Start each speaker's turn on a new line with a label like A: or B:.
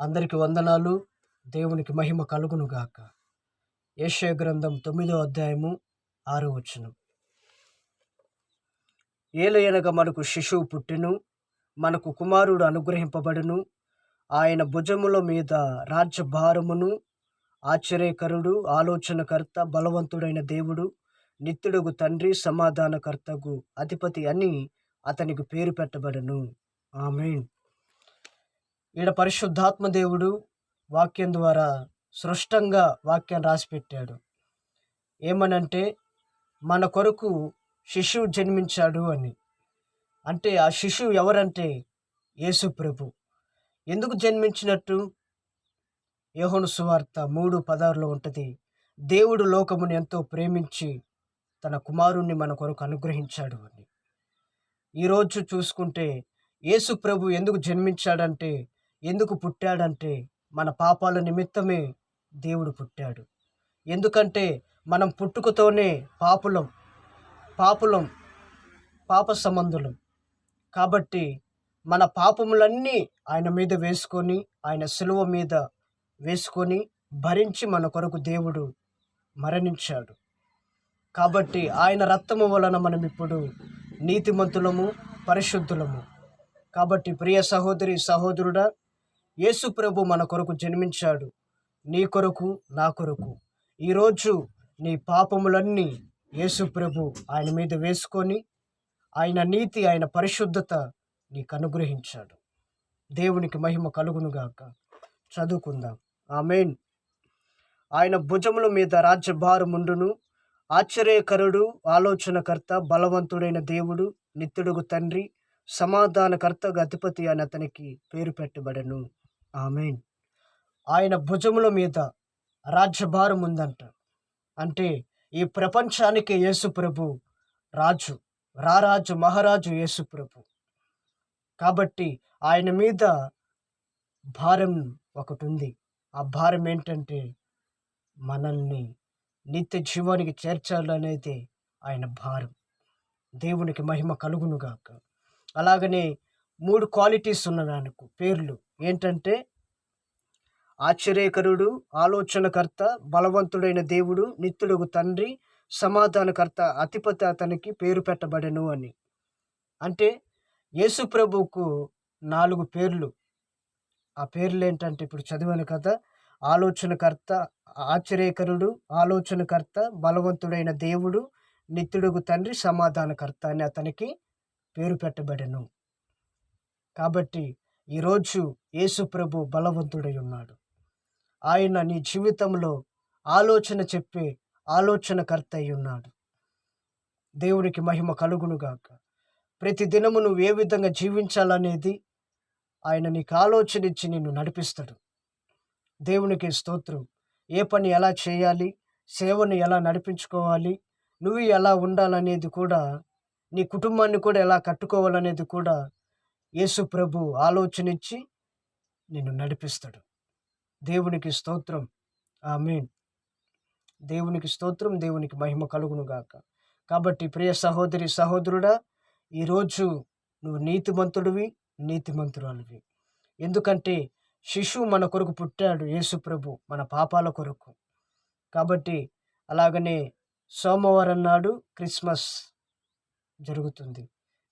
A: అందరికి వందనాలు. దేవునికి మహిమ కలుగును గాక ఏషయ గ్రంథం తొమ్మిదో అధ్యాయము ఆరో వచనం. ఏలయనగా మనకు శిశువు పుట్టెను మనకు కుమారుడు అనుగ్రహింపబడును ఆయన భుజముల మీద రాజ్యభారమును ఆశ్చర్యకరుడు ఆలోచనకర్త బలవంతుడైన దేవుడు నిత్యుడుగు తండ్రి సమాధానకర్తకు అధిపతి అని అతనికి పేరు పెట్టబడను. ఆమెన్. ఈడ పరిశుద్ధాత్మ దేవుడు వాక్యం ద్వారా సృష్టంగా వాక్యం రాసిపెట్టాడు. ఏమనంటే మన కొరకు శిశువు జన్మించాడు అని. అంటే ఆ శిశువు ఎవరంటే? యేసు ప్రభు. ఎందుకు జన్మించినట్టు? యోహను సువార్త మూడు పదార్లో ఉంటుంది దేవుడు లోకమును ఎంతో ప్రేమించి తన కుమారుణ్ణి మన కొరకు అనుగ్రహించాడు అని. ఈరోజు చూసుకుంటే యేసు ప్రభు ఎందుకు జన్మించాడంటే ఎందుకు పుట్టాడంటే మన పాపాల నిమిత్తమే దేవుడు పుట్టాడు. ఎందుకంటే మనం పుట్టుకతోనే పాపులం పాపులం పాప సంబంధులం. కాబట్టి మన పాపములన్నీ ఆయన మీద వేసుకొని ఆయన సులువ మీద వేసుకొని భరించి మన కొరకు దేవుడు మరణించాడు. కాబట్టి ఆయన రక్తము వలన మనం ఇప్పుడు నీతిమంతులము పరిశుద్ధులము. కాబట్టి ప్రియ సహోదరి సహోదరుడా యేసు ప్రభు మన కొరకు జన్మించాడు. నీ కొరకు నా కొరకు. ఈరోజు నీ పాపములన్నీ యేసు ప్రభు ఆయన మీద వేసుకొని ఆయన నీతి ఆయన పరిశుద్ధత నీకు అనుగ్రహించాడు. దేవునికి మహిమ కలుగునుగాక చదువుకుందాం. ఆమెన్. ఆయన భుజముల మీద రాజ్యభారముండును ఆశ్చర్యకరుడు ఆలోచనకర్త బలవంతుడైన దేవుడు నిత్యుడుగు తండ్రి సమాధానకర్తగా అధిపతి అని అతనికి పేరు పెట్టబడను. ఆమెన్. ఆయన భుజముల మీద రాజ్యభారం ఉందంట. అంటే ఈ ప్రపంచానికి యేసు ప్రభు రాజు రారాజు మహారాజు యేసు ప్రభు. కాబట్టి ఆయన మీద భారం ఒకటి ఉంది ఆ భారం ఏంటంటే మనల్ని నిత్య జీవానికి చేర్చాలనేది ఆయన భారం. దేవునికి మహిమ కలుగునుగాక. అలాగనే మూడు క్వాలిటీస్ ఉన్నవి ఆయనకు పేర్లు. ఏంటంటే ఆశ్చర్యకరుడు ఆలోచనకర్త బలవంతుడైన దేవుడు నిత్యుడుగు తండ్రి సమాధానకర్త అతిపతి అతనికి పేరు పెట్టబడెను అని. అంటే యేసు ప్రభువుకు నాలుగు పేర్లు. ఆ పేర్లు ఏంటంటే ఇప్పుడు చదివాను కదా ఆలోచనకర్త ఆశ్చర్యకరుడు ఆలోచనకర్త బలవంతుడైన దేవుడు నిత్యుడుగు తండ్రి సమాధానకర్త అని అతనికి పేరు పెట్టబడెను. కాబట్టి ఈరోజు యేసు ప్రభు బలవంతుడై ఉన్నాడు ఆయన నీ జీవితంలో ఆలోచన చెప్పే ఆలోచనకర్త అయి ఉన్నాడు దేవునికి మహిమ కలుగునుగాక ప్రతి దినము నువ్వు ఏ విధంగా జీవించాలనేది ఆయన నీకు ఆలోచన ఇచ్చి నిన్ను నడిపిస్తాడు. దేవునికి స్తోత్రం. ఏ పని ఎలా చేయాలి? సేవను ఎలా నడిపించుకోవాలి? నువ్వు ఎలా ఉండాలనేది కూడా నీ కుటుంబాన్ని కూడా ఎలా కట్టుకోవాలనేది కూడా యేసు ప్రభు ఆలోచనిచ్చి నిన్ను నడిపిస్తాడు. దేవునికి స్తోత్రం. ఆమె దేవునికి స్తోత్రం దేవునికి మహిమ కలుగును గాక. కాబట్టి ప్రియ సహోదరి సహోదరుడా ఈరోజు నువ్వు నీతిమంతుడివి నీతిమంతురాలివి. ఎందుకంటే శిశువు మన కొరకు పుట్టాడు యేసు ప్రభు మన పాపాల కొరకు. కాబట్టి అలాగనే సోమవారం నాడు క్రిస్మస్ జరుగుతుంది.